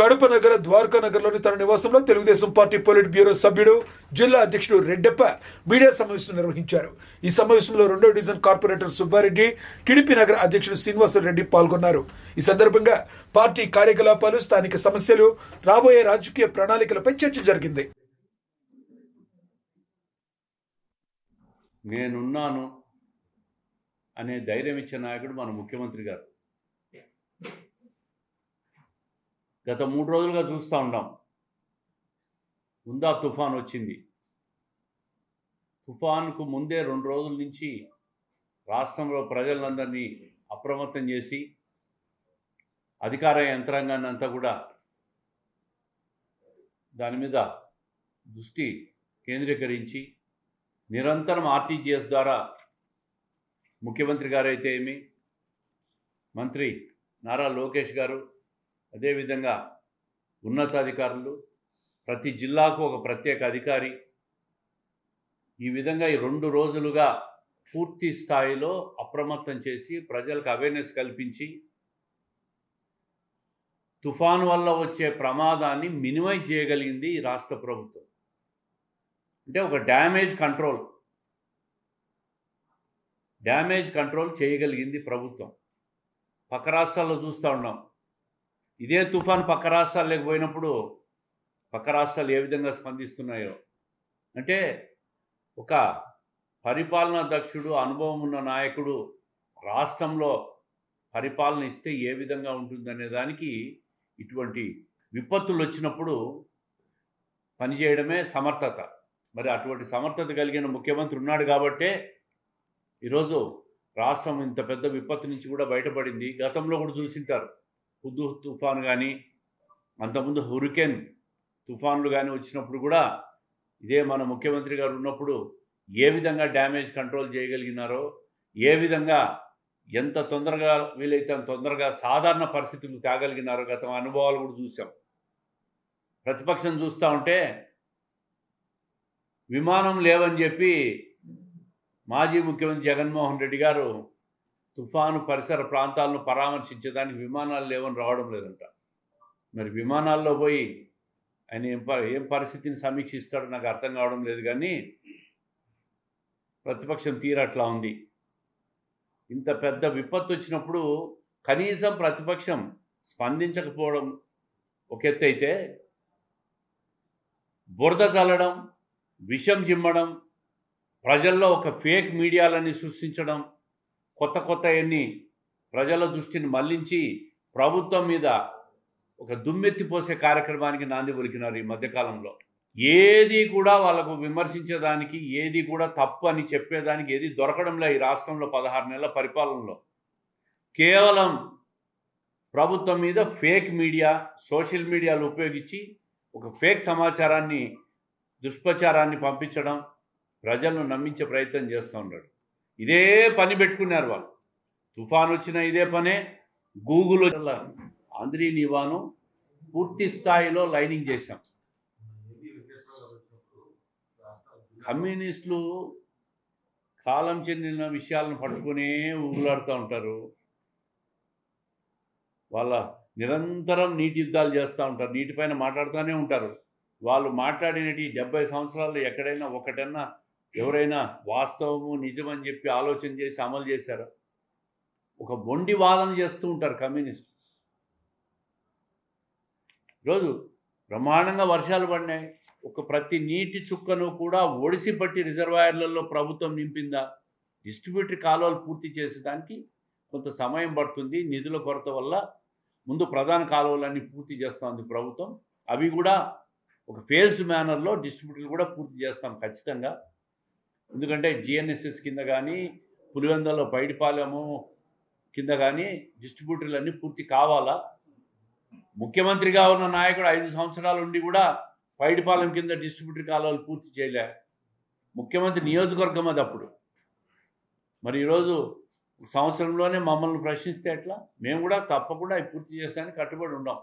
కడప నగర ద్వారకా నగర్లోని తన నివాసంలో తెలుగుదేశం పార్టీ పొలిట్ బ్యూరో సభ్యుడు జిల్లా అధ్యక్షుడు రెడ్డప్ప మీడియా సమావేశం నిర్వహించారు. ఈ సమావేశంలో రెండో డివిజన్ కార్పొరేటర్ సుబ్బారెడ్డి టీడీపీ నగర అధ్యక్షుడు శ్రీనివాసరెడ్డి పాల్గొన్నారు. ఈ సందర్భంగా పార్టీ కార్యకలాపాలు స్థానిక సమస్యలు రాబోయే రాజకీయ ప్రణాళికలపై చర్చ జరిగింది. నేనున్నాను అనే ధైర్యం ఇచ్చే నాయకుడు మన ముఖ్యమంత్రి గారు. గత మూడు రోజులుగా చూస్తూ ఉన్నాం ఉందా తుఫాన్ వచ్చింది. తుఫాన్కు ముందే రెండు రోజుల నుంచి రాష్ట్రంలో ప్రజలందరినీ అప్రమత్తం చేసి అధికార యంత్రాంగాన్ని అంతా కూడా దాని మీద దృష్టి కేంద్రీకరించి నిరంతరం ఆర్టీజీఎస్ ద్వారా ముఖ్యమంత్రి గారైతే ఏమి? మంత్రి నారా లోకేష్ గారు అదేవిధంగా ఉన్నతాధికారులు ప్రతి జిల్లాకు ఒక ప్రత్యేక అధికారి. ఈ విధంగా ఈ రెండు రోజులుగా పూర్తి స్థాయిలో అప్రమత్తం చేసి ప్రజలకు అవేర్నెస్ కల్పించి తుఫాను వల్ల వచ్చే ప్రమాదాన్ని మినిమైజ్ చేయగలిగింది ఈ రాష్ట్ర ప్రభుత్వం. అంటే ఒక డ్యామేజ్ కంట్రోల్. డ్యామేజ్ కంట్రోల్ చేయగలిగింది ప్రభుత్వం. పక్క రాష్ట్రాల్లో చూస్తూ ఉన్నాం. ఇదే తుఫాన్ పక్క రాష్ట్రాలకు పోయినప్పుడు పక్క రాష్ట్రాలు ఏ విధంగా స్పందిస్తున్నాయో? అంటే ఒక పరిపాలనా దక్షుడు అనుభవం ఉన్న నాయకుడు రాష్ట్రంలో పరిపాలన ఇస్తే ఏ విధంగా ఉంటుందనే దానికి ఇటువంటి విపత్తులు వచ్చినప్పుడు పనిచేయడమే సమర్థత. మరి అటువంటి సమర్థత కలిగిన ముఖ్యమంత్రి ఉన్నాడు కాబట్టే ఈరోజు రాష్ట్రం ఇంత పెద్ద విపత్తు నుంచి కూడా బయటపడింది. గతంలో కూడా చూసింటారు. హుద్దు తుఫాన్ కానీ అంతకుముందు హురికెన్ తుఫాన్లు కానీ వచ్చినప్పుడు కూడా ఇదే మన ముఖ్యమంత్రి గారు ఉన్నప్పుడు ఏ విధంగా డ్యామేజ్ కంట్రోల్ చేయగలిగినారో ఏ విధంగా ఎంత తొందరగా వీలైతే అంత తొందరగా సాధారణ పరిస్థితులు తేగలిగినారో గత అనుభవాలు కూడా చూసాం. ప్రతిపక్షం చూస్తూ ఉంటే విమానం లేవని చెప్పి మాజీ ముఖ్యమంత్రి జగన్మోహన్ రెడ్డి గారు తుఫాను పరిసర ప్రాంతాలను పరామర్శించడానికి విమానాలు లేవని రావడం లేదంట. మరి విమానాల్లో పోయి ఆయన ఏం ఏం పరిస్థితిని సమీక్షిస్తాడో నాకు అర్థం కావడం లేదు కానీ ప్రతిపక్షం తీరట్లా ఉంది. ఇంత పెద్ద విపత్తు వచ్చినప్పుడు కనీసం ప్రతిపక్షం స్పందించకపోవడం ఒక ఎత్తు అయితే బురద చల్లడం విషం జిమ్మడం ప్రజల్లో ఒక ఫేక్ మీడియాలని సృష్టించడం కొత్త కొత్త ఎన్ని ప్రజల దృష్టిని మళ్ళించి ప్రభుత్వం మీద ఒక దుమ్మెత్తిపోసే కార్యక్రమానికి నాంది పలికినారు ఈ మధ్యకాలంలో. ఏది కూడా వాళ్ళకు విమర్శించేదానికి ఏది కూడా తప్పు అని చెప్పేదానికి ఏది దొరకడంలే ఈ రాష్ట్రంలో పదహారు నెలల పరిపాలనలో. కేవలం ప్రభుత్వం మీద ఫేక్ మీడియా సోషల్ మీడియాలు ఉపయోగించి ఒక ఫేక్ సమాచారాన్ని దుష్ప్రచారాన్ని పంపించడం ప్రజలను నమ్మించే ప్రయత్నం చేస్తూ ఉన్నాడు. ఇదే పని పెట్టుకున్నారు వాళ్ళు. తుఫాన్ వచ్చిన ఇదే పనే గూగుల్ ఆంధ్రీ నివాను పూర్తి స్థాయిలో లైనింగ్ చేశాం. కమ్యూనిస్టులు కాలం చెందిన విషయాలను పట్టుకునే ఊగులాడుతూ ఉంటారు. వాళ్ళ నిరంతరం నీటి యుద్ధాలు చేస్తూ ఉంటారు. నీటిపైన మాట్లాడుతూనే ఉంటారు. వాళ్ళు మాట్లాడినటి డెబ్బై సంవత్సరాల్లో ఎక్కడైనా ఒకటన్నా ఎవరైనా వాస్తవము నిజమని చెప్పి ఆలోచన చేసి అమలు చేశారు? ఒక మొండి వాదన చేస్తూ ఉంటారు కమ్యూనిస్ట్ ఈరోజు బ్రహ్మాండంగా వర్షాలు పడినాయి. ఒక ప్రతి నీటి చుక్కను కూడా ఒడిసి పట్టి రిజర్వాయర్లలో ప్రభుత్వం నింపిందా? డిస్ట్రిబ్యూటరీ కాలువలు పూర్తి చేసేదానికి కొంత సమయం పడుతుంది. నిధుల కొరత వల్ల ముందు ప్రధాన కాలువలన్నీ పూర్తి చేస్తుంది ప్రభుత్వం. అవి కూడా ఒక ఫేజ్డ్ మేనర్లో డిస్ట్రిబ్యూటర్లు కూడా పూర్తి చేస్తాం ఖచ్చితంగా. ఎందుకంటే జిఎన్ఎస్ఎస్ కింద కానీ పులివెందలో పైడిపాలెము కింద కానీ డిస్ట్రిబ్యూటర్లన్నీ పూర్తి కావాలా? ముఖ్యమంత్రిగా ఉన్న నాయకుడు ఐదు సంవత్సరాలు ఉండి కూడా పైడిపాలెం కింద డిస్ట్రిబ్యూటర్ కాలువలు పూర్తి చేయలే. ముఖ్యమంత్రి నియోజకవర్గం అది అప్పుడు. మరి ఈరోజు సంవత్సరంలోనే మమ్మల్ని ప్రశ్నిస్తే ఎట్లా? మేము కూడా తప్పకుండా అవి పూర్తి చేస్తానికి కట్టుబడి ఉన్నాం.